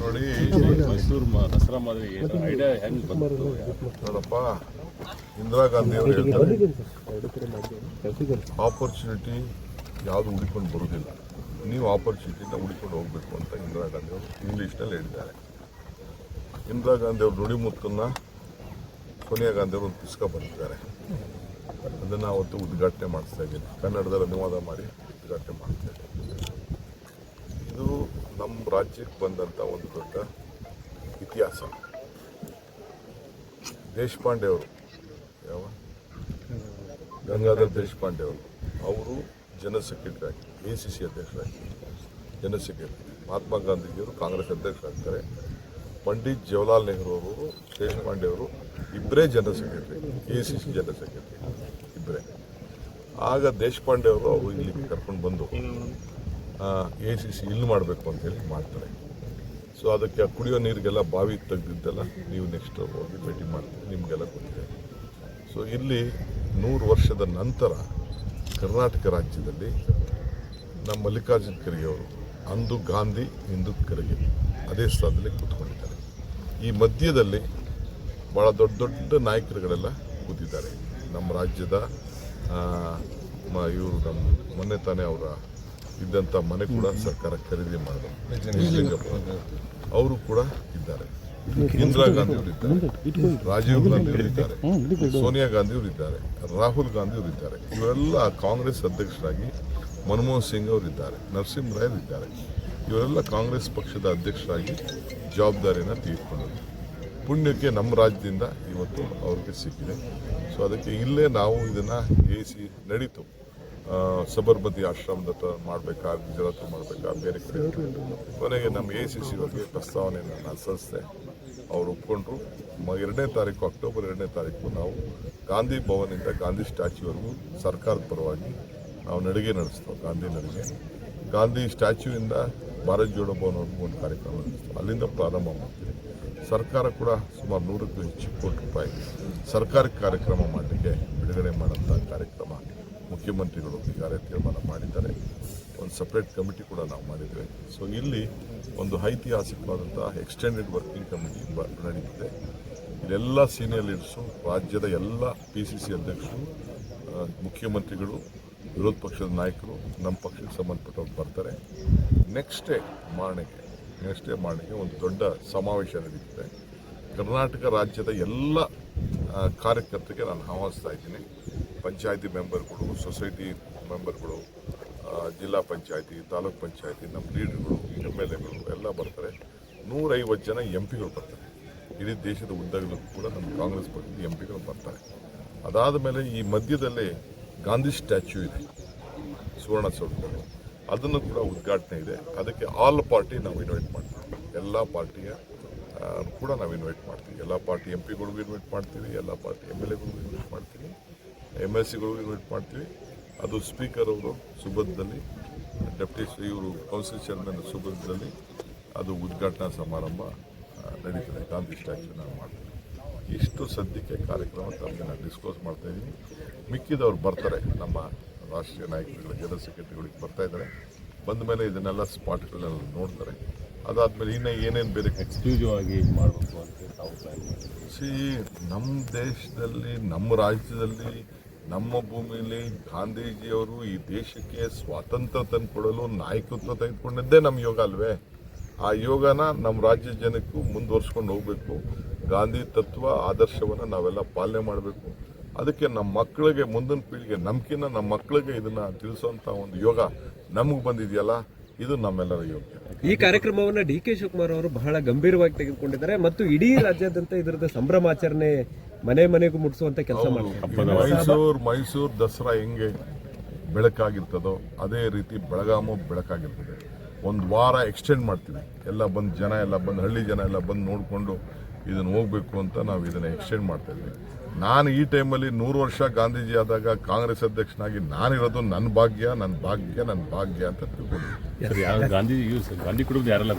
ನೋಡಿ ಮೈಸೂರು ದಸರಾ ಮಾದರಿ ಐಡಿಯಾ ಹೆಂಗ್ ಬಂತು ನೋಡಪ್ಪ ಇಂದಿರಾ ಗಾಂಧಿ ಅವರು ಹೇಳ್ತಾರೆ ಆಪರ್ಚುನಿಟಿ ಯಾವ್ದು ಹುಡುಕೊಂಡು ಬರೋದಿಲ್ಲ. ನೀವು ಆಪರ್ಚುನಿಟಿನ ಹುಡುಕೊಂಡು ಹೋಗಬೇಕು ಅಂತ ಇಂದಿರಾ ಗಾಂಧಿ ಅವರು ಇಂಗ್ಲೀಷ್ನಲ್ಲಿ ಹೇಳಿದ್ದಾರೆ. ಇಂದಿರಾ ಗಾಂಧಿ ಅವರು ನುಡಿಮುತ್ತನ್ನ ಸೋನಿಯಾ ಗಾಂಧಿ ಅವರು ಪುಸ್ತಕ ಅದನ್ನು ಅವತ್ತು ಉದ್ಘಾಟನೆ ಮಾಡಿಸ್ತಾ ಇದ್ದೀನಿ. ಕನ್ನಡದಲ್ಲಿ ಅನುವಾದ ಮಾಡಿ ಉದ್ಘಾಟನೆ ಇದು ನಮ್ಮ ರಾಜ್ಯಕ್ಕೆ ಬಂದಂಥ ಒಂದು ದೊಡ್ಡ ಇತಿಹಾಸ. ದೇಶಪಾಂಡೆ ಅವರು ಯಾವ? ಗಂಗಾಧರ್ ದೇಶಪಾಂಡೆ ಅವರು ಅವರು general secretary A C C ಅಧ್ಯಕ್ಷರಾಗಿ ಜನರಲ್ ಸೆಕ್ರೆಟರಿ ಮಹಾತ್ಮ ಗಾಂಧೀಜಿಯವರು ಕಾಂಗ್ರೆಸ್ ಅಧ್ಯಕ್ಷರಾಗ್ತಾರೆ ಪಂಡಿತ್ ಜವಾಹರ್ಲಾಲ್ ನೆಹರು ಅವರು ದೇಶಪಾಂಡೆ ಅವರು ಇಬ್ಬರೇ general secretary A C C general secretary ಇಬ್ಬರೇ. ಆಗ ದೇಶಪಾಂಡೆ ಅವರು ಅವರು ಇಲ್ಲಿಗೆ ಕರ್ಕೊಂಡು ಬಂದು ಎ ಸಿ ಸಿ ಇಲ್ಲಿ ಮಾಡಬೇಕು ಅಂತೇಳಿ ಮಾಡ್ತಾರೆ. ಸೊ ಅದಕ್ಕೆ ಕುಡಿಯೋ ನೀರಿಗೆಲ್ಲ ಬಾವಿ ತೆಗೆದಿದ್ದೆಲ್ಲ ನೀವು ನೆಕ್ಸ್ಟ್ ಹೋಗಿ ಭೇಟಿ ಮಾಡ್ತೀರಿ ನಿಮಗೆಲ್ಲ ಗೊತ್ತಿದೆ. ಸೊ ಇಲ್ಲಿ ನೂರು ವರ್ಷದ ನಂತರ ಕರ್ನಾಟಕ ರಾಜ್ಯದಲ್ಲಿ ನಮ್ಮ ಮಲ್ಲಿಕಾರ್ಜುನ ಖರ್ಗೆ ಅವರು ಅಂದು ಗಾಂಧಿ, ಇಂದು ಖರ್ಗೆ ಅದೇ ಸ್ಥಾನದಲ್ಲಿ ಕೂತ್ಕೊಂಡಿದ್ದಾರೆ. ಈ ಮಧ್ಯದಲ್ಲಿ ಭಾಳ ದೊಡ್ಡ ದೊಡ್ಡ ನಾಯಕರುಗಳೆಲ್ಲ ಕೂತಿದ್ದಾರೆ. ನಮ್ಮ ರಾಜ್ಯದ ಇವರು ನಮ್ಮ ಮೊನ್ನೆ ತಾನೇ ಅವರ ಇದ್ದಂಥ ಮನೆ ಕೂಡ ಸರ್ಕಾರ ಖರೀದಿ ಮಾಡಬೇಕು ಅವರು ಕೂಡ ಇದ್ದಾರೆ. ಇಂದಿರಾ ಗಾಂಧಿ ಅವರು ಇದ್ದಾರೆ ರಾಜೀವ್ ಗಾಂಧಿ ಅವರು ಇದ್ದಾರೆ ಸೋನಿಯಾ ಗಾಂಧಿ ಅವರು ಇದ್ದಾರೆ ರಾಹುಲ್ ಗಾಂಧಿ ಅವರು ಇದ್ದಾರೆ ಇವರೆಲ್ಲ ಕಾಂಗ್ರೆಸ್ ಅಧ್ಯಕ್ಷರಾಗಿ ಮನಮೋಹನ್ ಸಿಂಗ್ ಅವರು ಇದ್ದಾರೆ ನರಸಿಂಹರಾಯರು ಇದ್ದಾರೆ. ಇವರೆಲ್ಲ ಕಾಂಗ್ರೆಸ್ ಪಕ್ಷದ ಅಧ್ಯಕ್ಷರಾಗಿ ಜವಾಬ್ದಾರಿಯನ್ನು ತೀರ್ಕೊಂಡರು ಪುಣ್ಯಕ್ಕೆ ನಮ್ಮ ರಾಜ್ಯದಿಂದ ಇವತ್ತು ಅವ್ರಿಗೆ ಸಿಕ್ಕಿದೆ. ಸೊ ಅದಕ್ಕೆ ಇಲ್ಲೇ ನಾವು ಇದನ್ನು ಏಸಿ ನಡೀತು. ಸಬರ್ಮತಿ ಆಶ್ರಮದ ಮಾಡಬೇಕಾ ಗುಜರಾತ್ ಮಾಡಬೇಕಾ ಬೇರೆ ಕಡೆ ಕೊನೆಗೆ ನಮ್ಮ ಎ ಸಿ ಸಿ ಬಗ್ಗೆ ಪ್ರಸ್ತಾವನೆಯನ್ನು ನಾನು ಸಲ್ಲಿಸಿದೆ. ಅವರು ಒಪ್ಕೊಂಡ್ರು. ಎರಡನೇ ತಾರೀಕು, ಅಕ್ಟೋಬರ್ ಎರಡನೇ ತಾರೀಕು ನಾವು ಗಾಂಧಿ ಭವನಿಂದ ಗಾಂಧಿ ಸ್ಟ್ಯಾಚ್ಯೂವರೆಗೂ ಸರ್ಕಾರದ ಪರವಾಗಿ ನಾವು ನಡಿಗೆ ನಡೆಸ್ತೇವೆ, ಗಾಂಧಿ ನಡಿಗೆ. ಗಾಂಧಿ ಸ್ಟ್ಯಾಚ್ಯೂವಿಂದ ಭಾರತ್ ಜೋಡೋ ಭವನವರೆಗೂ ಒಂದು ಕಾರ್ಯಕ್ರಮ ನಡೆಸ್ತೇವೆ. ಅಲ್ಲಿಂದ ಪ್ರಾರಂಭ ಮಾಡ್ತೀವಿ. ಸರ್ಕಾರ ಕೂಡ ಸುಮಾರು ನೂರಕ್ಕೂ ಹೆಚ್ಚು ಕೋಟಿ ರೂಪಾಯಿ ಸರ್ಕಾರಿ ಕಾರ್ಯಕ್ರಮ ಮಾಡಲಿಕ್ಕೆ ಬಿಡುಗಡೆ ಮಾಡೋಂಥ ಕಾರ್ಯಕ್ರಮ. ಮುಖ್ಯಮಂತ್ರಿಗಳು ಈಗಾಗಲೇ ತೀರ್ಮಾನ ಮಾಡಿದ್ದಾರೆ. ಒಂದು ಸಪ್ರೇಟ್ ಕಮಿಟಿ ಕೂಡ ನಾವು ಮಾಡಿದ್ದೇವೆ. ಸೊ ಇಲ್ಲಿ ಒಂದು ಐತಿಹಾಸಿಕವಾದಂಥ ಎಕ್ಸ್ಟೆಂಡೆಡ್ ವರ್ಕಿಂಗ್ ಕಮಿಟಿ ನಡೀತಿದೆ. ಇಲ್ಲೆಲ್ಲ ಸೀನಿಯರ್ ಲೀಡರ್ಸು ರಾಜ್ಯದ ಎಲ್ಲ ಪಿ ಸಿ ಸಿ ಅಧ್ಯಕ್ಷರು ಮುಖ್ಯಮಂತ್ರಿಗಳು, ವಿರೋಧ ಪಕ್ಷದ ನಾಯಕರು, ನಮ್ಮ ಪಕ್ಷಕ್ಕೆ ಸಂಬಂಧಪಟ್ಟವ್ರು ಬರ್ತಾರೆ. Next day morning next day morning ಒಂದು ದೊಡ್ಡ ಸಮಾವೇಶ ನಡೀತಿದೆ. ಕರ್ನಾಟಕ ರಾಜ್ಯದ ಎಲ್ಲ ಕಾರ್ಯಕರ್ತರಿಗೆ ನಾನು ಆಹ್ವಾನಿಸ್ತಾ ಇದ್ದೀನಿ. ಪಂಚಾಯತಿ ಮೆಂಬರ್ಗಳು, ಸೊಸೈಟಿ ಮೆಂಬರ್ಗಳು ಜಿಲ್ಲಾ ಪಂಚಾಯತಿ, ತಾಲೂಕ್ ಪಂಚಾಯತಿ, ನಮ್ಮ ಲೀಡರ್ಗಳು, ಎಂ ಎಲ್ ಎಗಳು ಎಲ್ಲ ಬರ್ತಾರೆ. ನೂರೈವತ್ತು ಜನ ಎಂ ಪಿಗಳು ಬರ್ತಾರೆ. ಇಡೀ ದೇಶದ ಉದ್ದಗಲೂ ಕೂಡ ನಮ್ಮ ಕಾಂಗ್ರೆಸ್ ಪಕ್ಷದ ಎಂ ಪಿಗಳು ಬರ್ತಾರೆ. ಅದಾದ ಮೇಲೆ ಈ ಮಧ್ಯದಲ್ಲೇ ಗಾಂಧಿ ಸ್ಟ್ಯಾಚ್ಯೂ ಇದೆ ಸುವರ್ಣಸೌಧದಲ್ಲಿ ಅದನ್ನು ಕೂಡ ಉದ್ಘಾಟನೆ ಇದೆ. ಅದಕ್ಕೆ ಆಲ್ ಪಾರ್ಟಿ ನಾವು ಇನ್ವೈಟ್ ಮಾಡ್ತೀವಿ. ಎಲ್ಲ ಪಾರ್ಟಿಯ ಕೂಡ ನಾವು ಇನ್ವೈಟ್ ಮಾಡ್ತೀವಿ. ಎಲ್ಲ ಪಾರ್ಟಿ ಎಂ ಪಿಗಳಿಗೂ ಇನ್ವೈಟ್ ಮಾಡ್ತೀವಿ, ಎಲ್ಲ ಪಾರ್ಟಿ ಎಂ ಎಲ್ ಎಗಳಿಗೂ ಇನ್ವೈಟ್ ಮಾಡ್ತೀವಿ. ಎಂ ಎಸ್ ಸಿಗಳು ಇನ್ವೈಟ್ ಮಾಡ್ತೀವಿ. ಅದು ಸ್ಪೀಕರ್ ಅವರು ಸುಬದ್ದಲ್ಲಿ ಡೆಪ್ಟಿ ಇವರು ಕೌನ್ಸಿಲ್ ಚೇರ್ಮನ್ ಸುಬದ್ದಲ್ಲಿ ಅದು ಉದ್ಘಾಟನಾ ಸಮಾರಂಭ ನಡೀತದೆ. ಗಾಂಧಿ ಸ್ಟ್ಯಾಚ್ಯೂ ನಾವು ಮಾಡ್ತೀವಿ. ಇಷ್ಟು ಸದ್ಯಕ್ಕೆ ಕಾರ್ಯಕ್ರಮ ತಮಗೆ ನಾನು ಡಿಸ್ಕ್ಲೋಸ್ ಮಾಡ್ತಾ ಇದ್ದೀನಿ. ಮಿಕ್ಕಿದವ್ರು ಬರ್ತಾರೆ ನಮ್ಮ ರಾಷ್ಟ್ರೀಯ ನಾಯಕರುಗಳ ಜನರಲ್ ಸೆಕ್ರೆಟರಿಗಳಿಗೆ ಬರ್ತಾ ಇದ್ದಾರೆ. ಬಂದ ಮೇಲೆ ಇದನ್ನೆಲ್ಲ ಸ್ಪಾಟ್ಗಳನ್ನೆಲ್ಲ ನೋಡ್ತಾರೆ. ಅದಾದಮೇಲೆ ಇನ್ನೂ ಏನೇನು ಬೇರೆ ಎಕ್ಸ್ಕ್ಲೂಸಿವ್ ಆಗಿ ಮಾಡಬೇಕು ಅಂತ ಸಿ ನಮ್ಮ ದೇಶದಲ್ಲಿ ನಮ್ಮ ರಾಜ್ಯದಲ್ಲಿ ನಮ್ಮ ಭೂಮಿಯಲ್ಲಿ ಗಾಂಧೀಜಿಯವರು ಈ ದೇಶಕ್ಕೆ ಸ್ವಾತಂತ್ರ್ಯ ತಂದುಕೊಡಲು ನಾಯಕತ್ವ ತೆಗೆದುಕೊಂಡಿದ್ದೇ ನಮ್ಮ ಯೋಗ ಅಲ್ವೇ? ಆ ಯೋಗನ ನಮ್ಮ ರಾಜ್ಯ ಜನಕ್ಕೂ ಮುಂದುವರ್ಸ್ಕೊಂಡು ಹೋಗಬೇಕು. ಗಾಂಧಿ ತತ್ವ, ಆದರ್ಶವನ್ನು ನಾವೆಲ್ಲ ಪಾಲನೆ ಮಾಡಬೇಕು. ಅದಕ್ಕೆ ನಮ್ಮ ಮಕ್ಕಳಿಗೆ, ಮುಂದಿನ ಪೀಳಿಗೆ ನಮ್ಕಿನ್ನ ನಮ್ಮ ಮಕ್ಕಳಿಗೆ ಇದನ್ನು ತಿಳಿಸುವಂತ ಒಂದು ಯೋಗ ನಮಗೆ ಬಂದಿದೆಯಲ್ಲ, ಇದು ನಮ್ಮೆಲ್ಲರ ಯೋಗ್ಯ. ಈ ಕಾರ್ಯಕ್ರಮವನ್ನ ಡಿ ಕೆ ಶಿವಕುಮಾರ್ ಅವರು ಬಹಳ ಗಂಭೀರವಾಗಿ ತೆಗೆದುಕೊಂಡಿದ್ದಾರೆ. ಮತ್ತು ಇಡೀ ರಾಜ್ಯಾದ್ಯಂತ ಇದರದ ಸಂಭ್ರಮಾಚರಣೆ ಮನೆ ಮನೆಗೂ ಮುಟ್ಟಿಸುವಂತ ಕೆಲಸ ಮಾಡ್ತಾರೆ. ಮೈಸೂರು ಮೈಸೂರು ದಸರಾ ಹೆಂಗೆ ಬೆಳಕಾಗಿರ್ತದೋ ಅದೇ ರೀತಿ ಬೆಳಗಾಮು ಬೆಳಕಾಗಿರ್ತದೆ. ಒಂದು ವಾರ ಎಕ್ಸ್ಟೆಂಡ್ ಮಾಡ್ತೀವಿ. ಎಲ್ಲ ಬಂದು ಜನ ಎಲ್ಲ ಬಂದು ಹಳ್ಳಿ ಜನ ಎಲ್ಲ ಬಂದು ನೋಡಿಕೊಂಡು ಇದನ್ನು ಹೋಗಬೇಕು ಅಂತ ನಾವು ಇದನ್ನು ಎಕ್ಸ್ಟೆಂಡ್ ಮಾಡ್ತಾ ಇದ್ವಿ. ನಾನು ಈ ಟೈಮಲ್ಲಿ ನೂರು ವರ್ಷ ಗಾಂಧೀಜಿ ಆದಾಗ ಕಾಂಗ್ರೆಸ್ ಅಧ್ಯಕ್ಷನಾಗಿ ನಾನಿರೋದು ನನ್ನ ಭಾಗ್ಯ ನನ್ನ ಭಾಗ್ಯ ನನ್ನ ಭಾಗ್ಯ ಅಂತ ತಿಳ್ಕೊಂಡು ಸರ್ ಯಾವ ಗಾಂಧಿ ಗಾಂಧಿ ಕುಟುಂಬ ಯಾರೆಲ್ಲ